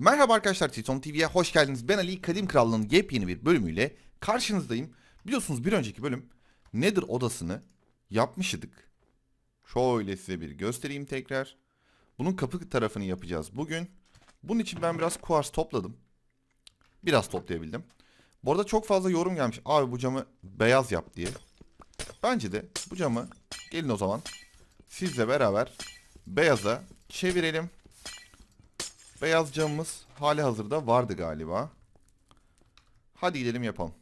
Merhaba arkadaşlar Titon TV'ye hoş geldiniz. Ben Ali Kadim Krallığı'nın yepyeni bir bölümüyle karşınızdayım. Biliyorsunuz bir önceki bölüm Nether odasını yapmıştık. Şöyle size bir göstereyim tekrar. Bunun kapı tarafını yapacağız bugün. Bunun için ben biraz kuars topladım. Biraz toplayabildim. Bu arada çok fazla yorum gelmiş. Abi bu camı beyaz yap diye. Bence de bu camı gelin o zaman sizle beraber beyaza çevirelim. Beyaz camımız hali hazırda vardı galiba. Hadi gidelim yapalım.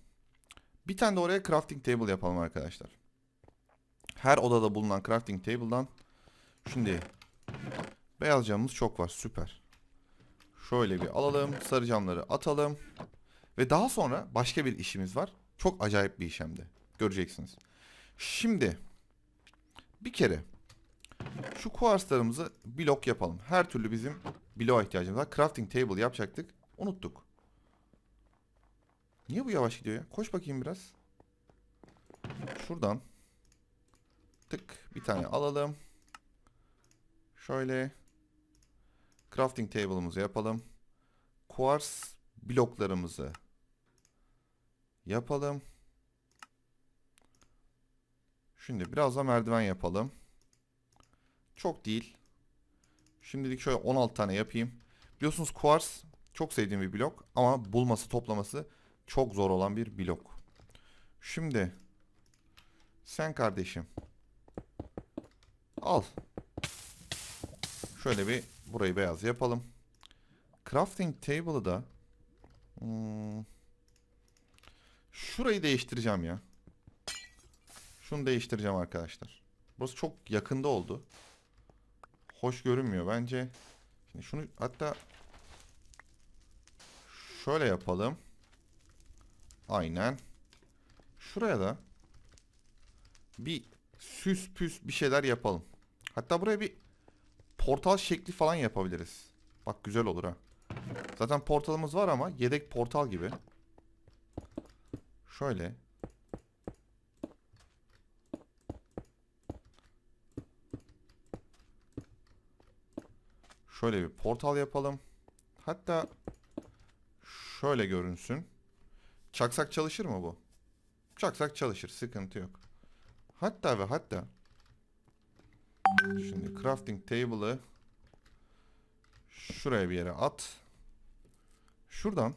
Bir tane de oraya crafting table yapalım arkadaşlar. Her odada bulunan crafting table'dan şimdi beyaz camımız çok var süper. Şöyle bir alalım sarı camları atalım. Ve daha sonra başka bir işimiz var. Çok acayip bir iş hem de. Göreceksiniz. Şimdi bir kere şu kuarslarımızı blok yapalım. Her türlü bizim bloğa ihtiyacımız var. Crafting table yapacaktık. Unuttuk. Niye bu yavaş gidiyor ya? Koş bakayım biraz. Şuradan. Tık bir tane alalım. Şöyle. Crafting table'ımızı yapalım. Quartz bloklarımızı yapalım. Şimdi biraz da merdiven yapalım. Çok değil. Şimdilik şöyle 16 tane yapayım. Biliyorsunuz Quartz çok sevdiğim bir blok ama bulması toplaması çok zor olan bir blok. Şimdi sen kardeşim al. Şöyle bir burayı beyaz yapalım. Crafting table'ı da hmm, şurayı değiştireceğim ya. Şunu değiştireceğim arkadaşlar. Burası çok yakında oldu. Hoş görünmüyor bence. Şimdi şunu hatta şöyle yapalım. Aynen. Şuraya da bir süs püs bir şeyler yapalım. Hatta buraya bir portal şekli falan yapabiliriz. Bak güzel olur ha. Zaten portalımız var ama yedek portal gibi. Şöyle. Şöyle bir portal yapalım. Hatta şöyle görünsün. Çaksak çalışır mı bu? Çaksak çalışır. Sıkıntı yok. Hatta ve hatta şimdi crafting table'ı şuraya bir yere at. Şuradan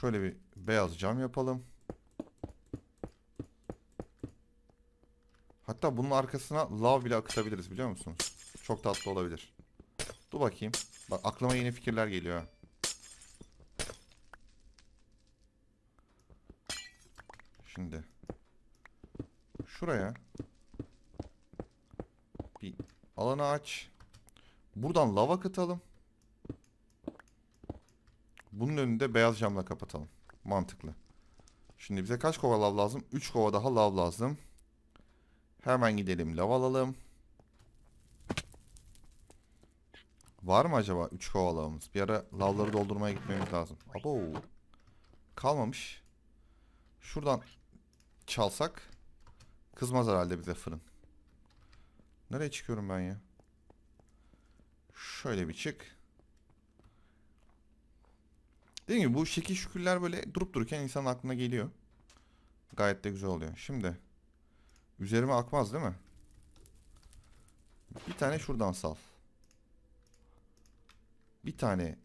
şöyle bir beyaz cam yapalım. Hatta bunun arkasına lav bile akıtabiliriz biliyor musunuz? Çok tatlı olabilir. Dur bakayım. Bak aklıma yeni fikirler geliyor. Şimdi şuraya bir alanı aç. Buradan lava akıtalım. Bunun önünde beyaz camla kapatalım. Mantıklı. Şimdi bize kaç kova lav lazım? 3 kova daha lav lazım. Hemen gidelim lav alalım. Var mı acaba 3 kova lavımız? Bir ara lavları doldurmaya gitmemiz lazım. Abo. Kalmamış. Şuradan çalsak kızmaz herhalde bize fırın. Nereye çıkıyorum ben ya? Şöyle bir çık. Dediğim gibi bu şekil şükürler böyle durup dururken insanın aklına geliyor. Gayet de güzel oluyor. Şimdi üzerime akmaz değil mi? Bir tane şuradan sal. Bir tane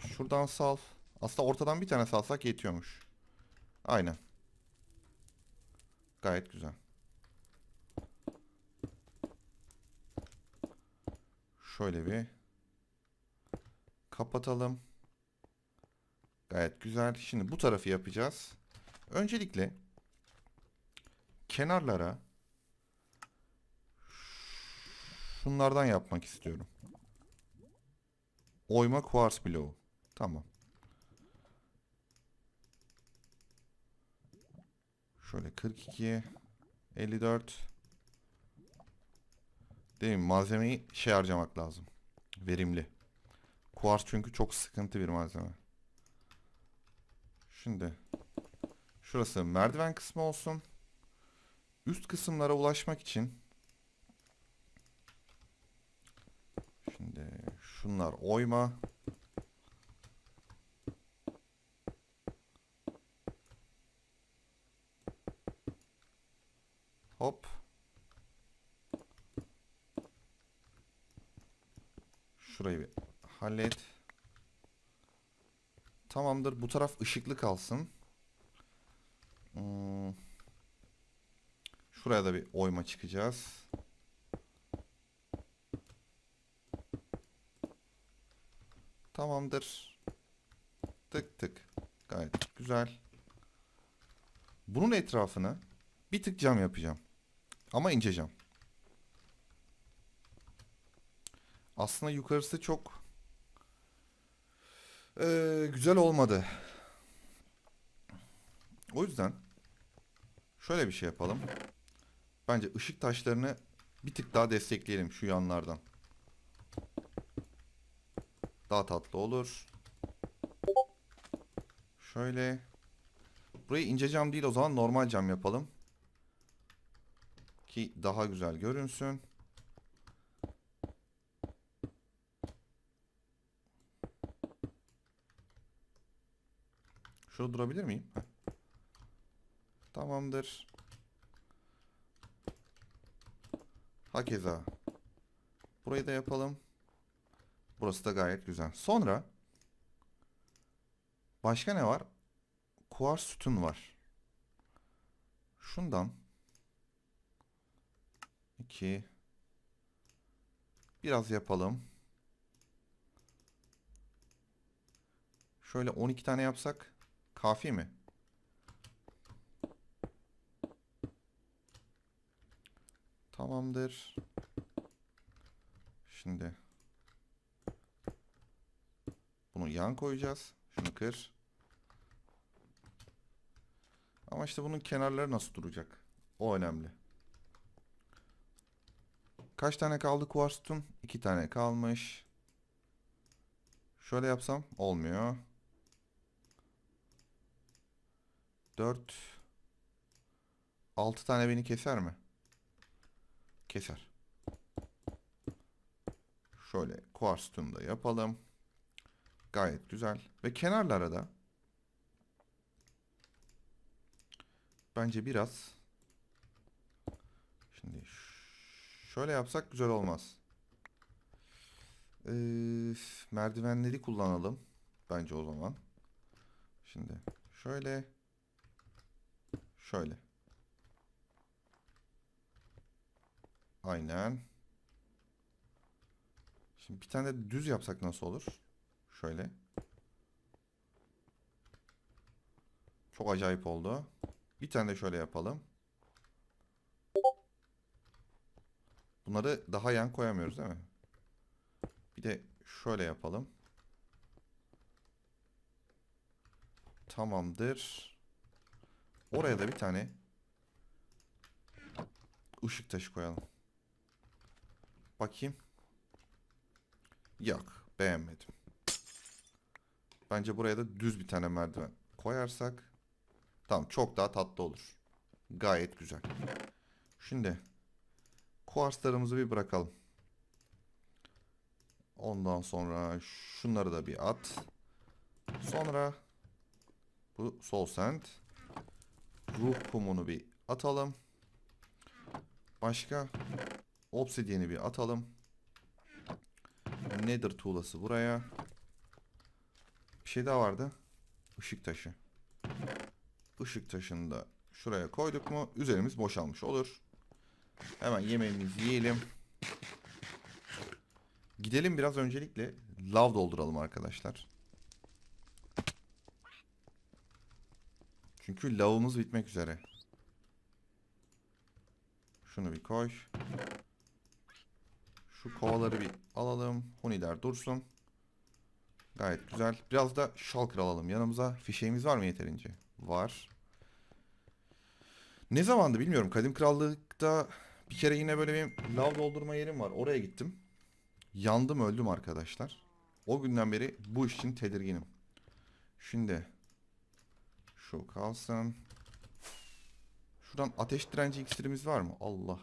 şuradan sal. Aslında ortadan bir tane salsak yetiyormuş. Aynen. Gayet güzel. Şöyle bir kapatalım. Gayet güzel. Şimdi bu tarafı yapacağız. Öncelikle kenarlara şunlardan yapmak istiyorum. Oyma kuars bloğu. Tamam. Şöyle 42 54 Değil mi? Malzemeyi şey harcamak lazım. Verimli. Kuars çünkü çok sıkıntı bir malzeme. Şimdi şurası merdiven kısmı olsun. Üst kısımlara ulaşmak için şimdi Şunlar oyma. Hop. Şurayı bir hallet. Tamamdır. Bu taraf ışıklı kalsın. Hmm. Şuraya da bir oyma çıkacağız. Tamamdır. Tık tık. Gayet güzel. Bunun etrafını bir tık cam yapacağım. Ama ince cam. Aslında yukarısı çok eee, güzel olmadı. O yüzden şöyle bir şey yapalım. Bence ışık taşlarını bir tık daha destekleyelim şu yanlardan. Daha tatlı olur. Şöyle. Burayı ince cam değil o zaman normal cam yapalım. Ki daha güzel görünsün. Şurada durabilir miyim? Heh. Tamamdır. Hakeza. Burayı da yapalım. Burası da gayet güzel. Sonra başka ne var? Kuars sütun var. Şundan iki biraz yapalım. Şöyle 12 tane yapsak kafi mi? Tamamdır. Şimdi bunu yan koyacağız. Şunu kır. Ama işte bunun kenarları nasıl duracak? O önemli. Kaç tane kaldı kuarstun? İki tane kalmış. Şöyle yapsam olmuyor. Dört. Altı tane beni keser mi? Keser. Şöyle kuarstun da yapalım. Gayet güzel. Ve kenarlara da bence biraz şimdi şöyle yapsak güzel olmaz. Ee, merdivenleri kullanalım. Bence o zaman. Şimdi şöyle şöyle. Aynen. Şimdi bir tane de düz yapsak nasıl olur? Şöyle. Çok acayip oldu. Bir tane de şöyle yapalım. Bunları daha yan koyamıyoruz değil mi? Bir de şöyle yapalım. Tamamdır. Oraya da bir tane ışık taşı koyalım. Bakayım. Yok, beğenmedim. Bence buraya da düz bir tane merdiven koyarsak tamam çok daha tatlı olur. Gayet güzel. Şimdi kuarslarımızı bir bırakalım. Ondan sonra şunları da bir at. Sonra bu sol sand. Ruh kumunu bir atalım. Başka obsidiyeni bir atalım. Nether tuğlası buraya. Bir şey daha vardı. Işık taşı. Işık taşını da şuraya koyduk mu üzerimiz boşalmış olur. Hemen yemeğimizi yiyelim. Gidelim biraz öncelikle lav dolduralım arkadaşlar. Çünkü lavımız bitmek üzere. Şunu bir koy. Şu kovaları bir alalım. Huniler dursun. Gayet güzel. Biraz da şalkır alalım yanımıza. Fişeğimiz var mı yeterince? Var. Ne zamandı bilmiyorum. Kadim Krallık'ta bir kere yine böyle bir lav doldurma yerim var. Oraya gittim. Yandım öldüm arkadaşlar. O günden beri bu iş için tedirginim. Şimdi şu kalsın. Şuradan ateş direnci iksirimiz var mı? Allah.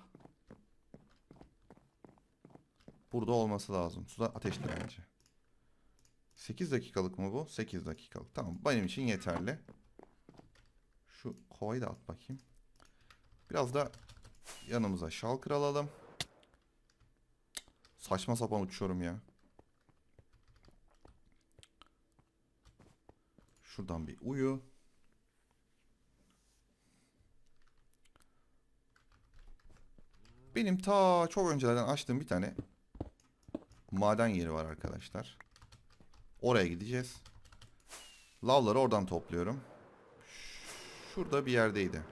Burada olması lazım. Suda ateş direnci. 8 dakikalık mı bu? 8 dakikalık. Tamam benim için yeterli. Şu kovayı da at bakayım. Biraz da yanımıza şalkır alalım. Saçma sapan uçuyorum ya. Şuradan bir uyu. Benim ta çok öncelerden açtığım bir tane maden yeri var arkadaşlar. Oraya gideceğiz. Lavları oradan topluyorum. Şurada bir yerdeydi.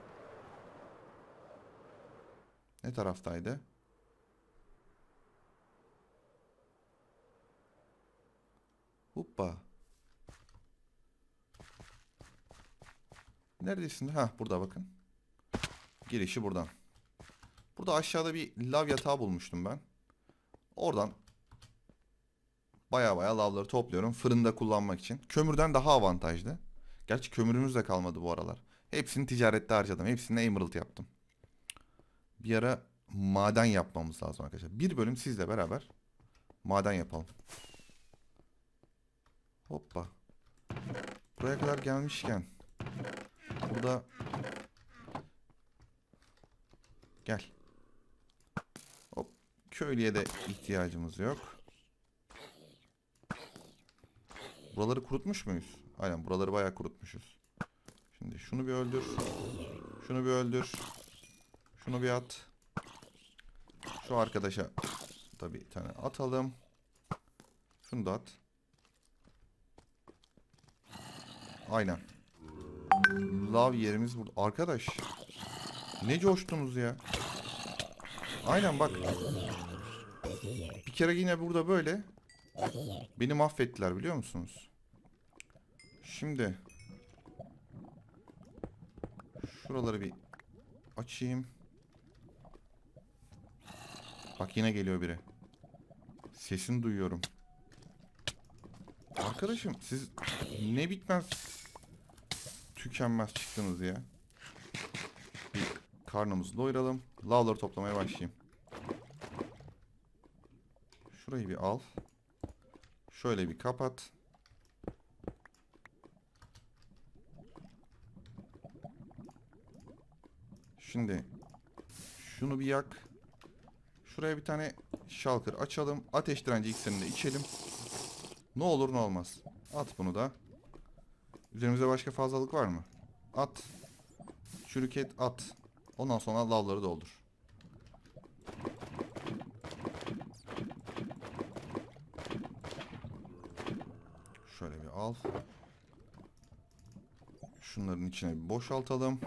Ne taraftaydı? Hoppa. Neredesin? Ha burada bakın. Girişi buradan. Burada aşağıda bir lav yatağı bulmuştum ben. Oradan baya baya lavları topluyorum fırında kullanmak için. Kömürden daha avantajlı. Gerçi kömürümüz de kalmadı bu aralar. Hepsini ticarette harcadım. Hepsini emerald yaptım. Bir ara maden yapmamız lazım arkadaşlar. Bir bölüm sizle beraber maden yapalım. Hoppa. Buraya kadar gelmişken burada gel. Hop. Köylüye de ihtiyacımız yok. Buraları kurutmuş muyuz? Aynen buraları bayağı kurutmuşuz. Şimdi şunu bir öldür. Şunu bir öldür. Şunu bir at. Şu arkadaşa da bir tane atalım. Şunu da at. Aynen. Lav yerimiz burada. Arkadaş. Ne coştunuz ya. Aynen bak. Bir kere yine burada böyle. Beni mahvettiler biliyor musunuz? Şimdi. Şuraları bir açayım. Bak yine geliyor biri. Sesini duyuyorum. Arkadaşım siz ne bitmez tükenmez çıktınız ya. Bir karnımızı doyuralım. Lavları toplamaya başlayayım. Şurayı bir al. Şöyle bir kapat. Şimdi şunu bir yak. Şuraya bir tane şalkır açalım. Ateş direnci iksirini de içelim. Ne olur ne olmaz. At bunu da. Üzerimizde başka fazlalık var mı? At. Çürük at. Ondan sonra lavları doldur. Şöyle bir al. Şunların içine bir boşaltalım.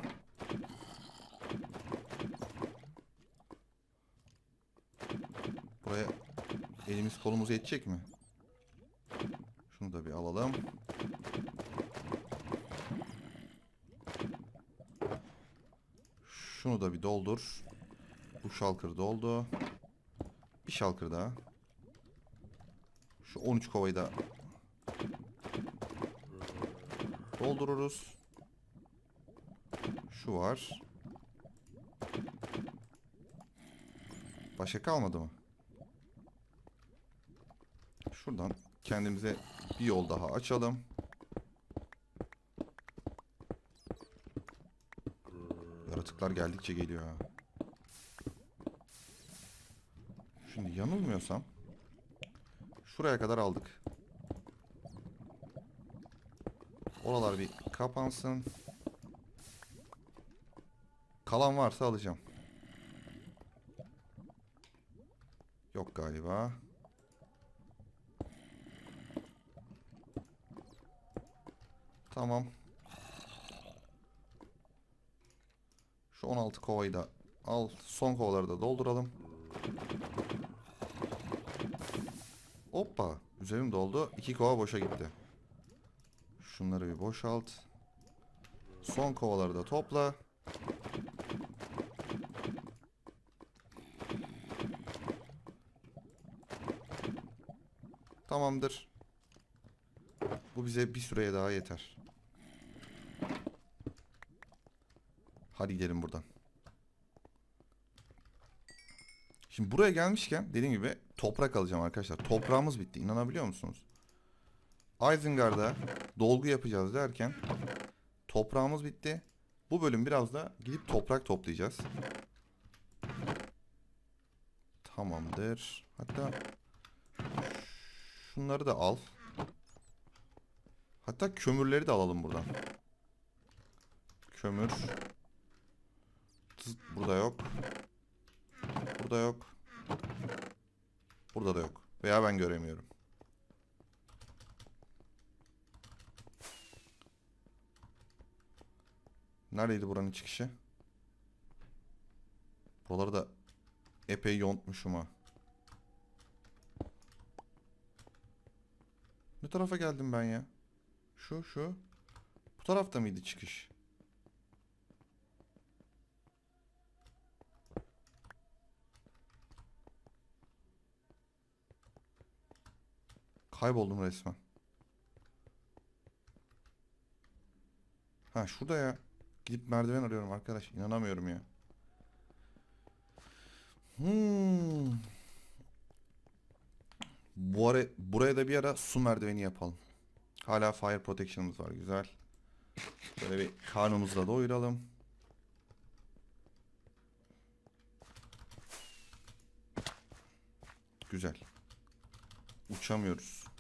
Buraya elimiz kolumuz yetecek mi? Şunu da bir alalım. Şunu da bir doldur. Bu şalkır doldu. Bir şalkır daha. Şu 13 kovayı da doldururuz. Şu var. Başka kalmadı mı? Şuradan kendimize bir yol daha açalım. Yaratıklar geldikçe geliyor. Şimdi yanılmıyorsam şuraya kadar aldık. Oralar bir kapansın. Kalan varsa alacağım. Yok galiba. Tamam. Şu 16 kovayı da al. Son kovaları da dolduralım. Hoppa. Üzerim doldu. İki kova boşa gitti. Şunları bir boşalt. Son kovaları da topla. Tamamdır. Bu bize bir süreye daha yeter. Hadi gidelim buradan. Şimdi buraya gelmişken dediğim gibi toprak alacağım arkadaşlar. Toprağımız bitti. İnanabiliyor musunuz? Isengard'a dolgu yapacağız derken toprağımız bitti. Bu bölüm biraz da gidip toprak toplayacağız. Tamamdır. Hatta şunları da al. Hatta kömürleri de alalım buradan. Kömür. Burada yok. Burada yok. Burada da yok. Veya ben göremiyorum. Neredeydi buranın çıkışı? Buraları da epey yontmuşum ha. Ne tarafa geldim ben ya? Şu şu. Bu tarafta mıydı çıkış? Kayboldum resmen. Ha şurada ya. Gidip merdiven arıyorum arkadaş. İnanamıyorum ya. Hmm. Bu ara, buraya da bir ara su merdiveni yapalım. Hala fire protection'ımız var. Güzel. Böyle bir karnımızı da doyuralım. Güzel. Uçamıyoruz.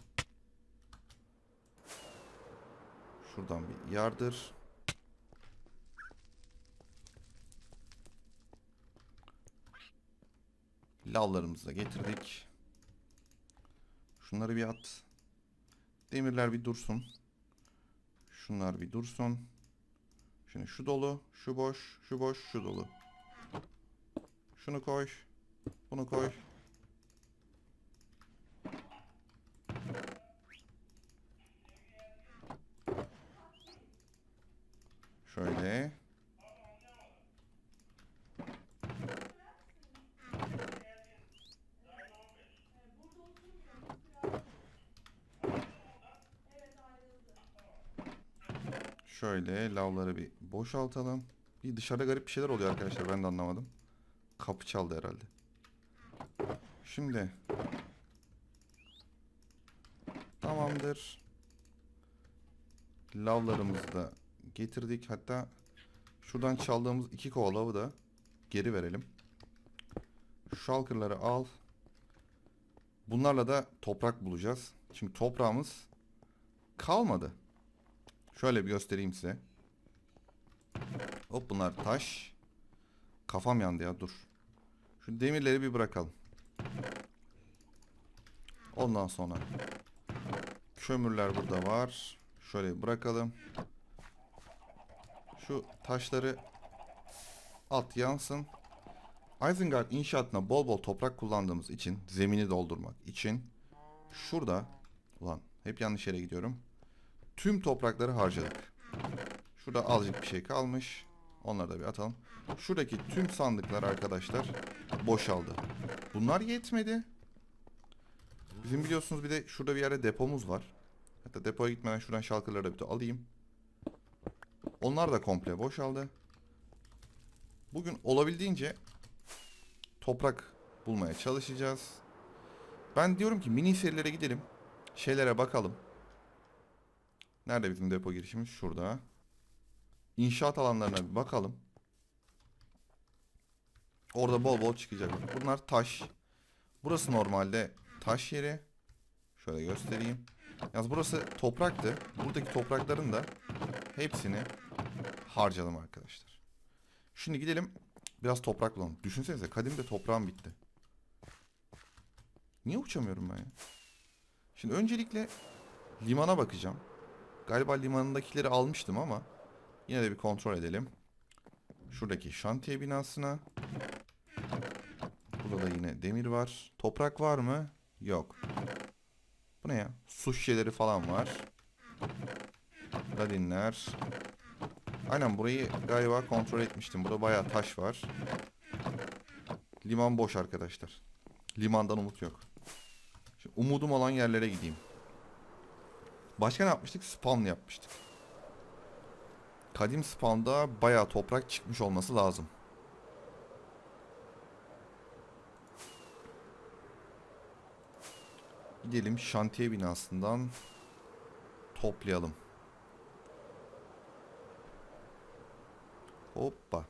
Şuradan bir yardır. Lavlarımızı da getirdik. Şunları bir at. Demirler bir dursun. Şunlar bir dursun. Şimdi şu dolu, şu boş, şu boş, şu dolu. Şunu koy. Bunu koy. Şöyle. Şöyle lavları bir boşaltalım. Bir dışarıda garip bir şeyler oluyor arkadaşlar ben de anlamadım. Kapı çaldı herhalde. Şimdi. Tamamdır. Lavlarımızı da getirdik. Hatta şuradan çaldığımız iki kova lavı da geri verelim. Shulker'ları al. Bunlarla da toprak bulacağız. Çünkü toprağımız kalmadı. Şöyle bir göstereyim size. Hop bunlar taş. Kafam yandı ya dur. Şu demirleri bir bırakalım. Ondan sonra kömürler burada var. Şöyle bırakalım. Şu taşları at yansın. Isengard inşaatına bol bol toprak kullandığımız için zemini doldurmak için şurada ulan hep yanlış yere gidiyorum. Tüm toprakları harcadık. Şurada azıcık bir şey kalmış. Onları da bir atalım. Şuradaki tüm sandıklar arkadaşlar boşaldı. Bunlar yetmedi. Bizim biliyorsunuz bir de şurada bir yerde depomuz var. Hatta depoya gitmeden şuradan şalkırları da bir de alayım. Onlar da komple boşaldı. Bugün olabildiğince toprak bulmaya çalışacağız. Ben diyorum ki mini serilere gidelim. Şeylere bakalım. Nerede bizim depo girişimiz? Şurada. İnşaat alanlarına bir bakalım. Orada bol bol çıkacak. Bunlar taş. Burası normalde taş yeri. Şöyle göstereyim. Yalnız burası topraktı. Buradaki toprakların da hepsini harcadım arkadaşlar. Şimdi gidelim biraz toprak bulalım. Düşünsenize kadimde toprağım bitti. Niye uçamıyorum ben ya? Şimdi öncelikle limana bakacağım. Galiba limanındakileri almıştım ama yine de bir kontrol edelim. Şuradaki şantiye binasına. Burada da yine demir var. Toprak var mı? Yok. Bu ne ya? Su şişeleri falan var. Ladinler. Aynen burayı galiba kontrol etmiştim. Burada bayağı taş var. Liman boş arkadaşlar. Limandan umut yok. Şimdi umudum olan yerlere gideyim. Başka ne yapmıştık? Spawn yapmıştık. Kadim spawn'da bayağı toprak çıkmış olması lazım. Gidelim şantiye binasından toplayalım. Hoppa.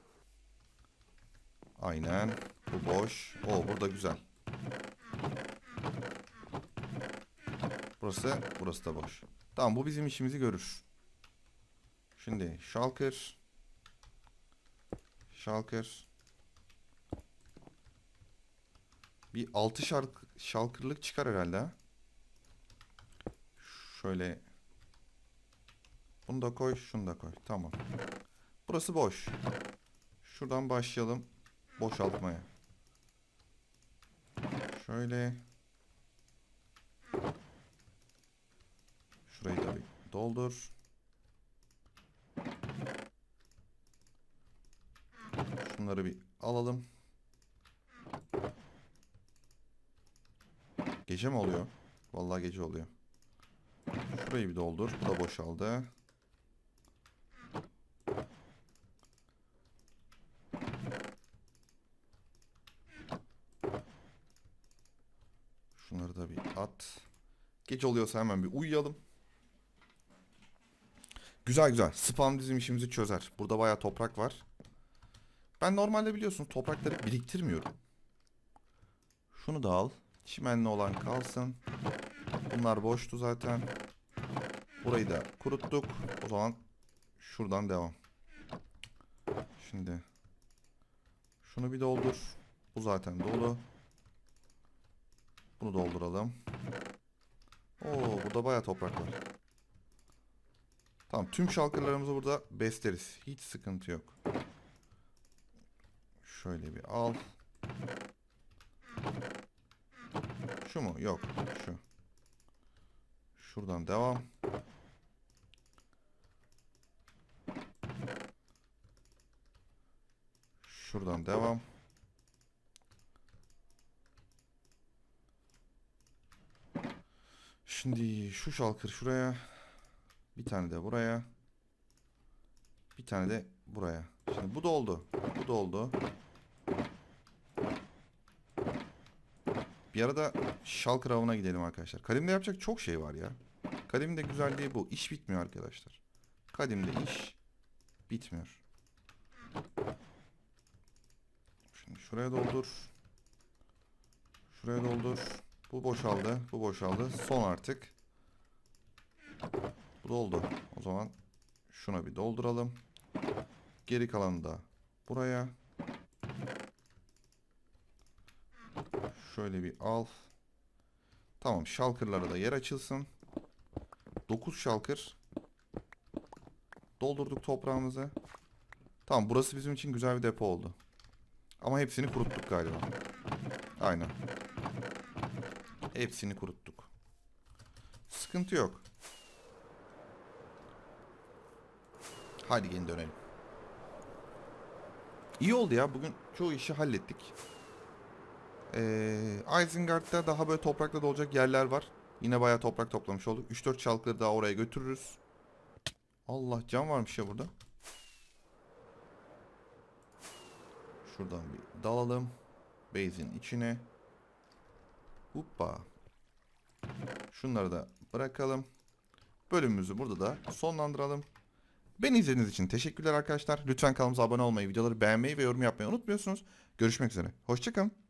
Aynen. Bu boş. O burada güzel. Burası, burası da boş. Tamam bu bizim işimizi görür. Şimdi Shulker. Shulker. Bir 6 şark Shulker'lık çıkar herhalde ha. Şöyle. Bunu da koy, şunu da koy. Tamam. Burası boş. Şuradan başlayalım boşaltmaya. Şöyle. Şurayı da bir doldur. Şunları bir alalım. Gece mi oluyor? Vallahi gece oluyor. Şurayı bir doldur. Bu da boşaldı. Şunları da bir at. Gece oluyorsa hemen bir uyuyalım. Güzel güzel. Spam bizim işimizi çözer. Burada bayağı toprak var. Ben normalde biliyorsun toprakları biriktirmiyorum. Şunu da al. Çimenli olan kalsın. Bunlar boştu zaten. Burayı da kuruttuk. O zaman şuradan devam. Şimdi şunu bir doldur. Bu zaten dolu. Bunu dolduralım. Oo burada bayağı toprak var. Tamam tüm şalkırlarımızı burada besleriz. Hiç sıkıntı yok. Şöyle bir al. Şu mu? Yok. Şu. Şuradan devam. Şuradan devam. Şimdi şu şalkır şuraya. Bir tane de buraya. Bir tane de buraya. Şimdi bu doldu. Bu doldu. Bir arada şalkır avına gidelim arkadaşlar. Kalimde yapacak çok şey var ya. Kalimde güzelliği bu. İş bitmiyor arkadaşlar. Kalimde iş bitmiyor. Şimdi şuraya doldur. Şuraya doldur. Bu boşaldı. Bu boşaldı. Son artık. Doldu. O zaman şuna bir dolduralım. Geri kalanı da buraya. Şöyle bir al. Tamam şalkırlara da yer açılsın. 9 şalkır. Doldurduk toprağımızı. Tamam burası bizim için güzel bir depo oldu. Ama hepsini kuruttuk galiba. Aynen. Hepsini kuruttuk. Sıkıntı yok. Hadi yeni dönelim. İyi oldu ya. Bugün çoğu işi hallettik. Ee, Isengard'da daha böyle toprakla dolacak yerler var. Yine bayağı toprak toplamış olduk. 3-4 çalkları daha oraya götürürüz. Allah cam varmış ya burada. Şuradan bir dalalım. Base'in içine. Hoppa. Şunları da bırakalım. Bölümümüzü burada da sonlandıralım. Beni izlediğiniz için teşekkürler arkadaşlar. Lütfen kanalımıza abone olmayı, videoları beğenmeyi ve yorum yapmayı unutmuyorsunuz. Görüşmek üzere. Hoşçakalın.